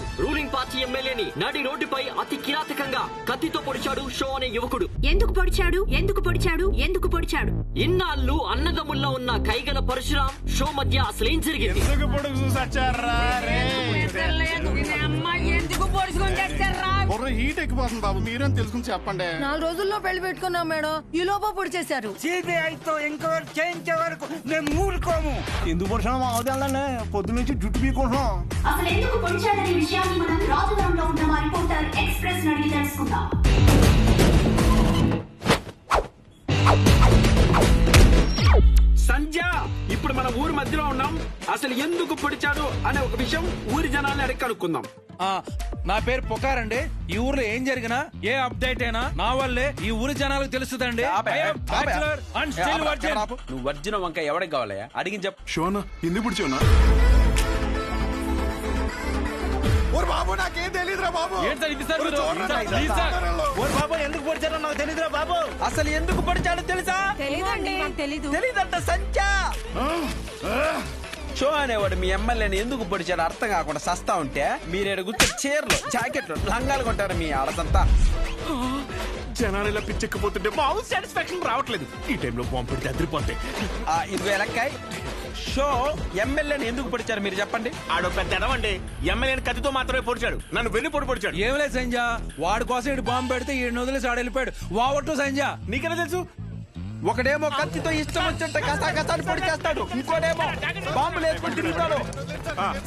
మాజీ ఎమ్మెల్యేని నాటి రోడ్డుపై అతి కిరాతకంగా కత్తితో పొడిచాడు షో అనే యువకుడు. ఎందుకు పొడిచాడు? ఎందుకు పొడిచాడు? ఎందుకు పొడిచాడు? ఇన్నాళ్ళు అన్నదమ్ముల్లో ఉన్న కైగల పరశురాం షో మధ్య అసలేం జరిగింది? ఎందుకు పొడుగు చూసొచ్చారా రే? ఎందుకు పొడుచుకొని తెచ్చారా బుర్ర హీట్ ఎక్కిపోతుంది బాబు. మీరేం తెలుసుకుని చెప్పండి. నాలుగు రోజుల్లో పెళ్ళి పెట్టుకున్నాం మేడం. ఈ లోప పొడి చేశారు సిబిఐతో ఎంక్వైరీ చేయించే వరకు మేము ఊరుకోము. ఎందుకు పడుతున్నాం మా అవదాలనే పొద్దు నుంచి జుట్టు పీకుంటున్నాం అసలు ఎందుకు పొడిచాడనే విషయాన్ని మనం రాజవరంలో ఉన్న మా రిపోర్టర్ ఎక్స్ప్రెస్ అడిగి తెలుసుకుందాం. అసలు ఎందుకు పొడిచాడు అనే ఒక విషయం ఊరి జనాల్ని అడిగి కనుక్కుందాం. ఆ, నా పేరు పుకార్ అండి ఈ ఊర్లో ఏం జరిగినా ఏ అప్డేట్ అయినా నా వల్లే ఈ ఊరి జనాలకు తెలుస్తుందండి. I am bachelor and still virgin. నువ్వు వర్జిన వంకాయ ఎవరికి కావాలయ్యా? అడిగి చెప్పు. షోనా ఎందుకు పుడిచోనా ఓరు బాబు నాకేం తెలియదురా బాబు. ఏంటి సార్ ఇది సార్ మీరు? Sir, sir. బాబు ఎందుకు పొడిచారో నాకు తెలియదురా బాబు. అసలు ఎందుకు పొడిచాడు తెలుసా? తెలీదండి నాకు తెలీదు. తెలీదంట సంధ్య షో అనేవాడు మీ ఎమ్మెల్యేని ఎందుకు పొడిచాడు అర్థం కాకుండా సస్తా ఉంటే మీరేడు గుర్తు చీరలు జాకెట్లు లంగాలు కొంటారు మీ ఆడదంతా జనాలు ఇలా పిచ్చెక్కిపోతుంటే మాకు సాటిస్ఫాక్షన్ రావట్లేదు. ఈ టైంలో బాంబు పెడితే అదిరిపోతాయి ఆ, ఇదిగో ఎలక్కాయ్. షో ఎమ్మెల్యేని ఎందుకు పొడిచారు మీరు చెప్పండి. ఆడో పెద్ద ఎడవండి. ఎమ్మెల్యేని కత్తితో మాత్రమే పొడిచాడు నన్ను వెన్ను పొడి పొడిచాడు ఏం లేదు సంజ వాడి కోసం ఇటు బాంబు పెడితే ఈ వదిలేసి ఆడ వెళ్ళిపోయాడు వావట్టు సంజ నీకెలా తెలుసు? ఒకడేమో కత్తితో ఇష్టం వచ్చినట్టు కసా కసాని పొడి చేస్తాడు. ఇంకోడేమో బాంబులు వేసుకొని తిరుగుతాడు.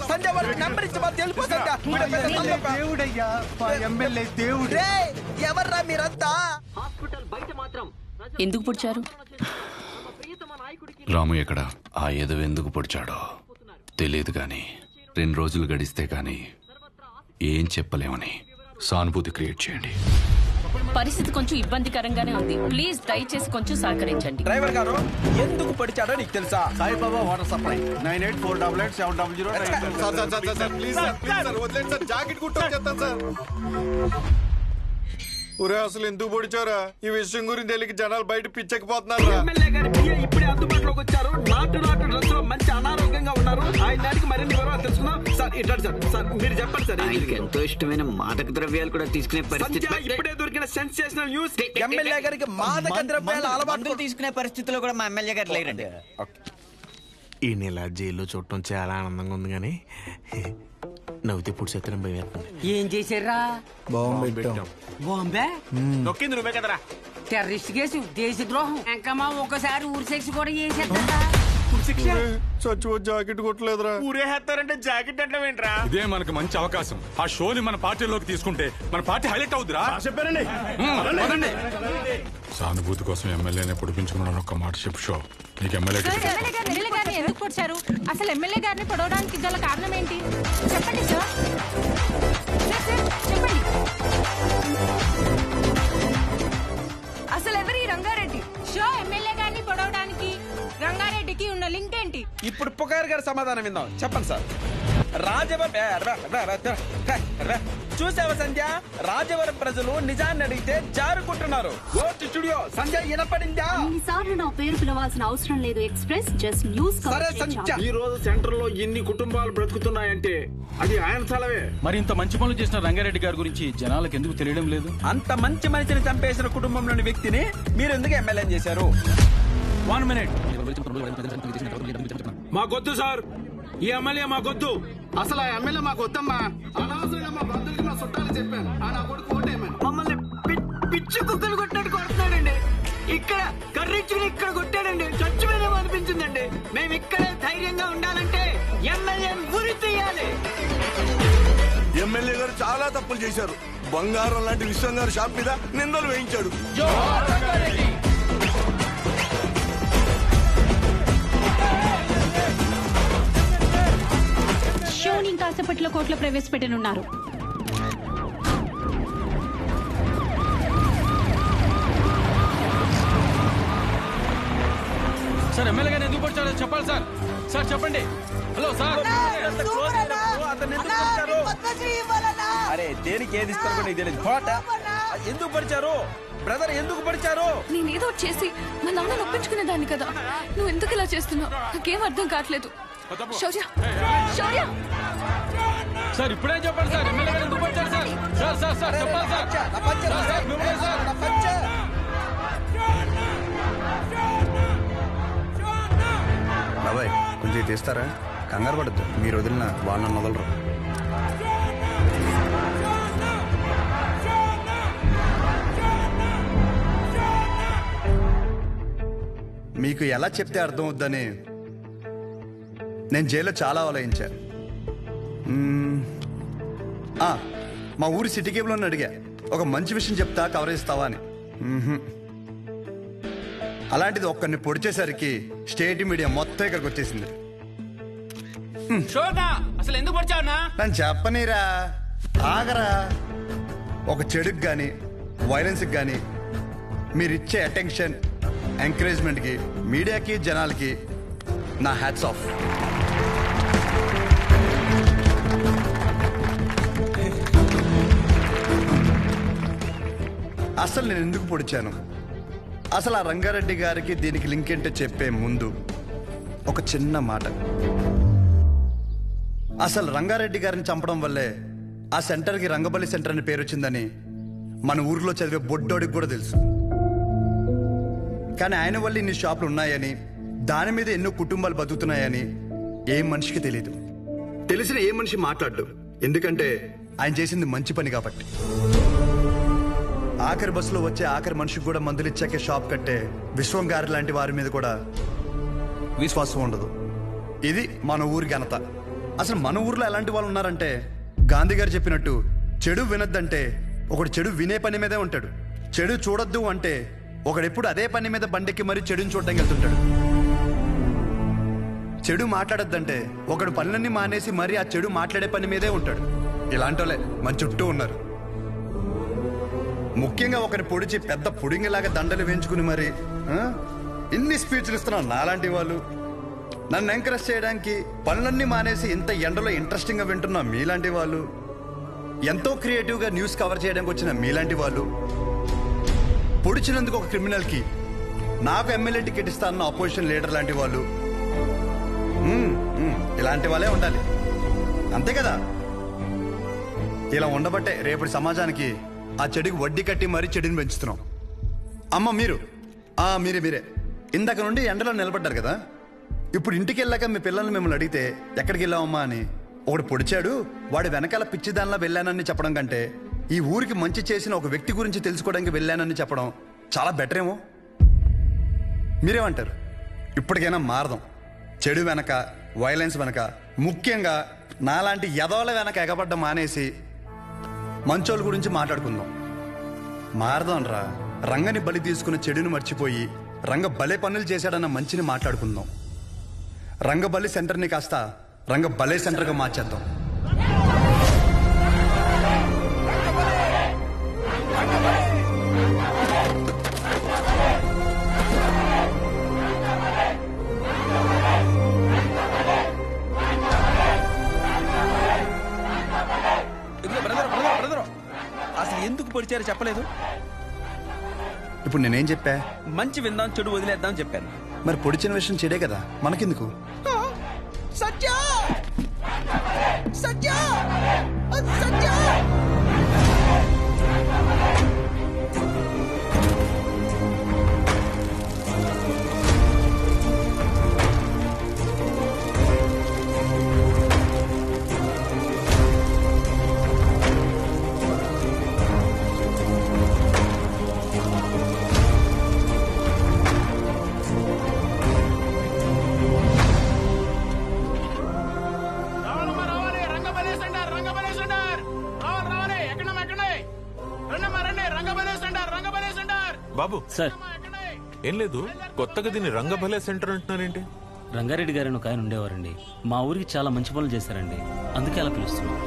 సంజయ్ వాళ్ళకి నెంబర్ ఇచ్చి మాకు తెలిపో సంజయ్ వీడు పెద్ద తలనొప్పి. దేవుడయ్యా మా ఎమ్మెల్యే దేవుడు. రేయ్, ఎవర్రా మీరంతా? హాస్పిటల్ బయట మాత్రం ఎందుకు పొడిచారు? రాము ఎక్కడ? ఆ ఎదవ ఎందుకు పొడిచాడో తెలియదు కానీ రెండు రోజులు గడిస్తే కానీ ఏం చెప్పలేమని సానుభూతి క్రియేట్ చేయండి. పరిస్థితి కొంచెం ఇబ్బందికరంగానే ఉంది ప్లీజ్ దయచేసి కొంచెం సహకరించండి డ్రైవర్ గారు ఎందుకు పొడిచాడో నీకు తెలుసా Saibaba water supply nine eight four double eight seven double zero please sir please sir వదిలేండి సార్ జాకెట్ కుట్టు చెప్తాను సార్ ఒరే అసలు ఎందుకు పొడిచారా ఈ విషయం గురించి తెలియక జనాలు బయట పిచ్చకపోతున్నారు ఎమ్మెల్యే గారి పిఏ ఇప్పుడే అందుబాటులోకి వచ్చారు. నాటు నాటు డ్రెస్లో మంచి అనారోగ్యంగా ఉన్నారు. ఆయన దానికి మరిన్ని వివరాలు తెలుసుకుందాం. సార్ ఇట్లా సార్. సార్ మీరు చెప్పండి సార్ జరిగింది? ఎంతో ఇష్టమైన మాదక ద్రవ్యాలు కూడా తీసుకునే సంధ్య ఇప్పుడే దొరికిన సెన్సేషనల్ న్యూస్ ఎమ్మెల్యే గారికి మాదక ద్రవ్యాల అలవాటు తీసుకునే పరిస్థితిలో కూడా మా ఎమ్మెల్యే గారు లేరండి. ఈ నెల జైల్లో చూడటం చాలా ఆనందంగా ఉంది కానీ నవ్వుతే పుడి సత్యం భయం వేస్తుంది. ఏం చేశారా? బాంబే నొక్కింది నువ్వే కదరా. టెర్రరిస్ట్ కేసు దేశద్రోహం. ఇంకా మా ఒకసారి ఊరి సెక్స్ కూడా చేసేద్దా. చచ్చి జాకెట్ కుట్టలేదురా. ఊరేస్తారంటే జాకెట్ అంటే ఏంట్రా? ఇదే మనకు మంచి అవకాశం. ఆ షోని మన పార్టీలోకి తీసుకుంటే మన పార్టీ హైలైట్ అవుతురా చెప్పారండి. సానుభూతి కోసం ఎమ్మెల్యేనే పొడిపించుకున్నాను ఒక్క మాట చెప్పు షో. నీకు ఎమ్మెల్యే ఎమ్మెల్యే గారిని ఎందుకు పొడిచారు? అసలు ఎమ్మెల్యే గారిని పొడవడానికి గల కారణం ఏంటి? చెప్పండి సార్. చెప్పండి. అసలు ఎవరి రంగారెడ్డి? షో ఎమ్మెల్యే గారిని పొడవడానికి ఏంటి? ఇప్పుడు పుకార్ గారి సమాధానం విందాం. చెప్పండి సార్. రాజవరం. చూసావా సంధ్య? రాజవరం ప్రజలు నిజాన్ని అడిగితే జారుకుంటున్నారు. స్టూడియో సంధ్య వినపడిందా? ఇన్నిసార్లు నా పేరు పిలవాల్సిన అవసరం లేదు ఎక్స్ప్రెస్ జస్ట్ న్యూస్ సరే సంధ్య. ఈ రోజు సెంటర్లో ఎన్ని కుటుంబాలు బ్రతుకుతున్నాయంటే అది ఆయన స్థలమే మరి ఇంత మంచి పనులు చేసిన రంగారెడ్డి గారి గురించి జనాలకు ఎందుకు తెలియడం లేదు? అంత మంచి మనిషిని చంపేసిన కుటుంబంలోని వ్యక్తిని మీరు ఎందుకు ఎమ్మెల్యే చేశారు? వన్ మినిట్ మాకొద్దు సార్. ఈ ఎమ్మెల్యే మాకొద్దు అసలు ఆ ఎమ్మెల్యే మాకు వద్దమ్మా అనవసరంగా మా బంధువులకి మా చుట్టాలు చెప్పాను ఆ నా కొడుకు ఓటేమని మమ్మల్ని పిచ్చి కుక్కలు కొట్టినట్టు కొడుతున్నాడండి. ఇక్కడ కర్రీచ్చుకుని ఇక్కడ కొట్టాడండి. చచ్చిపోయినామో అనిపించిందండి. మేము ఇక్కడే ధైర్యంగా ఉండాలంటే ఎమ్మెల్యే ఉరి తీయాలి. ఎమ్మెల్యే గారు చాలా తప్పులు చేశారు. బంగారం లాంటి విశ్వం గారు షాప్ మీద నిందలు వేయించాడు. షోని కాసేపట్లో కోర్టులో ప్రవేశపెట్టనున్నారు. సార్ ఎమ్మెల్యే గారిని ఎందుకు పొడిచారో చెప్పాలి సార్. సార్ చెప్పండి. Hello sir? అరే దేనికి ఏది ఇస్తారు కూడా నీకు తెలియదు కోట ఎందుకు పరిచారు బ్రదర్ ఎందుకు పరిచారు నేను ఏదో ఒకటి చేసి మా నాన్న నొప్పించుకునే దాన్ని కదా. నువ్వు ఎందుకు ఇలా చేస్తున్నావు? నాకేం అర్థం కావట్లేదు. శౌర్య శౌర్య. సార్ ఇప్పుడే చెప్పండి సార్ ఎమ్మెల్యే గారు ఎందుకు పొడిచారు సార్? సార్ సార్ చెప్పాలి సార్. సార్, మిమ్మల్ని సార్. బాబాయ్ కొంచెం తీస్తారా? కంగారు పడద్దు. మీరు వదిలిన వాళ్ళని వదలరు మీకు ఎలా చెప్తే అర్థం అవుద్దని నేను జైల్లో చాలా ఆలోచించా మ్మ్. ఆ, మా ఊరి సిటీ కేబుల్ అడిగా. ఒక మంచి విషయం చెప్తా కవర్ చేస్తావా అని. అలాంటిది ఒక్కరిని పొడిచేసరికి స్టేట్ మీడియా మొత్తం ఇక్కడికి వచ్చేసింది. అసలు ఎందుకు పడిచావునా? నన్ను చెప్పనీరా. ఆగరా. ఒక చెడుకు కానీ వైలెన్స్కి కానీ మీరు ఇచ్చే అటెన్షన్ ఎంకరేజ్మెంట్కి మీడియాకి జనాలకి నా హ్యాట్స్ ఆఫ్ అసలు నేను ఎందుకు పొడిచాను? అసలు ఆ రంగారెడ్డి గారికి దీనికి లింక్ ఏంటో చెప్పే ముందు ఒక చిన్న మాట. అసలు రంగారెడ్డి గారిని చంపడం వల్లే ఆ సెంటర్కి రంగబలి సెంటర్ అని పేరు వచ్చిందని మన ఊర్లో చదివే బొడ్డోడికి కూడా తెలుసు. కానీ ఆయన వల్ల ఇన్ని షాపులు ఉన్నాయని దాని మీద ఎన్నో కుటుంబాలు బతుకుతున్నాయని ఏ మనిషికి తెలియదు తెలిసిన ఏ మనిషి మాట్లాడు ఎందుకంటే ఆయన చేసింది మంచి పని కాబట్టి. ఆఖరి బస్సులో వచ్చే ఆఖరి మనిషికి కూడా మందులు ఇచ్చాకే షాప్ కట్టే విశ్వం గారి లాంటి వారి మీద కూడా విశ్వాసం ఉండదు. ఇది మన ఊరి ఘనత. అసలు మన ఊర్లో ఎలాంటి వాళ్ళు ఉన్నారంటే గాంధీ గారు చెప్పినట్టు చెడు వినొద్దంటే ఒకడు చెడు వినే పని మీదే ఉంటాడు. చెడు చూడొద్దు అంటే ఒకడెప్పుడు అదే పని మీద బండెక్కి మరీ చెడుని చూడడానికి వెళ్తుంటాడు. చెడు మాట్లాడొద్దంటే ఒకడు పనులన్నీ మానేసి మరీ ఆ చెడు మాట్లాడే పని మీదే ఉంటాడు. ఇలాంటోలే మన చుట్టూ ఉన్నారు. ముఖ్యంగా ఒకరి పొడిచి పెద్ద పుడింగిలాగా దండలు వేయించుకుని మరి ఇన్ని స్పీచ్లు ఇస్తున్నాం నాలాంటి వాళ్ళు. నన్ను ఎంకరేజ్ చేయడానికి పనులన్నీ మానేసి ఇంత ఎండలో ఇంట్రెస్టింగ్గా వింటున్న మీలాంటి వాళ్ళు. ఎంతో క్రియేటివ్గా న్యూస్ కవర్ చేయడానికి వచ్చిన మీలాంటి వాళ్ళు. పొడిచినందుకు ఒక క్రిమినల్కి నాకు ఎమ్మెల్యే టికెట్ ఇస్తానన్న అపోజిషన్ లీడర్ లాంటి వాళ్ళు. ఇలాంటి వాళ్ళే ఉండాలి. అంతే కదా? ఇలా ఉండబట్టే రేపటి సమాజానికి ఆ చెడుకి వడ్డీ కట్టి మరీ చెడుని పెంచుతున్నాం. అమ్మ మీరు. ఆ మీరే మీరే. ఇందాక నుండి ఎండలో నిలబడ్డారు కదా? ఇప్పుడు ఇంటికి వెళ్ళాక మీ పిల్లల్ని మిమ్మల్ని అడిగితే ఎక్కడికి వెళ్ళావమ్మా? అని. ఒకడు పొడిచాడు వాడి వెనకాల పిచ్చి దానిలా వెళ్ళానని చెప్పడం కంటే ఈ ఊరికి మంచి చేసిన ఒక వ్యక్తి గురించి తెలుసుకోవడానికి వెళ్ళానని చెప్పడం చాలా బెటర్ ఏమో మీరేమంటారు? ఇప్పటికైనా మారదాం. చెడు వెనక వైలెన్స్ వెనక ముఖ్యంగా నాలాంటి యదవల వెనక ఎగబడ్డ మానేసి మంచోళ్ళ గురించి మాట్లాడుకుందాం. మారదాన్రా రంగని బలి తీసుకున్న చెడుని మర్చిపోయి రంగ భలే పనులు చేశాడన్న మంచిని మాట్లాడుకుందాం. రంగబల్లి సెంటర్ని కాస్త రంగ భలే సెంటర్గా మార్చేద్దాం. పొడిచారో చెప్పలేదు. ఇప్పుడు నేనేం చెప్పా? మంచి విందాం చెడు వదిలేద్దాం చెప్పాను. మరి పొడిచిన విషయం చెడే కదా? మనకెందుకు? బాబు. సార్. ఏం లేదు కొత్తగా దీన్ని రంగభలే సెంటర్ అంటున్నారేంటి? రంగారెడ్డి గారు ఒక ఆయన ఉండేవారండి. మా ఊరికి చాలా మంచి పనులు చేశారండి. అందుకే అలా పిలుస్తున్నాం.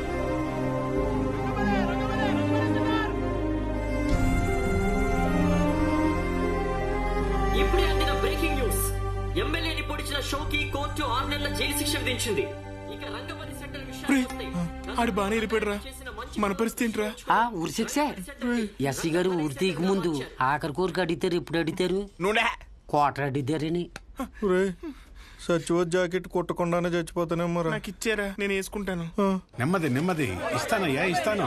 ఇప్పుడే అందిన బ్రేకింగ్ న్యూస్. ఎమ్మెల్యేని పొడిచిన షోకి కోర్టు ఆరు నెలల జైలు శిక్ష విధించింది. ఇక రంగబలి సెంటర్ విషయానికి ఆడు బాగానే వెళ్ళిపోయాడురా. మన పరిస్థితి ఏంట్రా? ఆ ఊరి శిక్ష. ఎస్సీ గారు ఊరి తీయక ముందు ఆఖరి కోరిక అడిగారు ఎప్పుడు అడిగారు నూనె. కోటర్ అడిగారని సచివత్ జాకెట్ కొట్టకుండానే చచ్చిపోతానేమో నాకు ఇచ్చారా? నేను వేసుకుంటాను. నెమ్మది నెమ్మది. ఇస్తానయ్యా ఇస్తాను.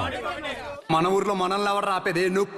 మన ఊర్లో మనల్ని ఎవరు ఆపేది? నువ్వు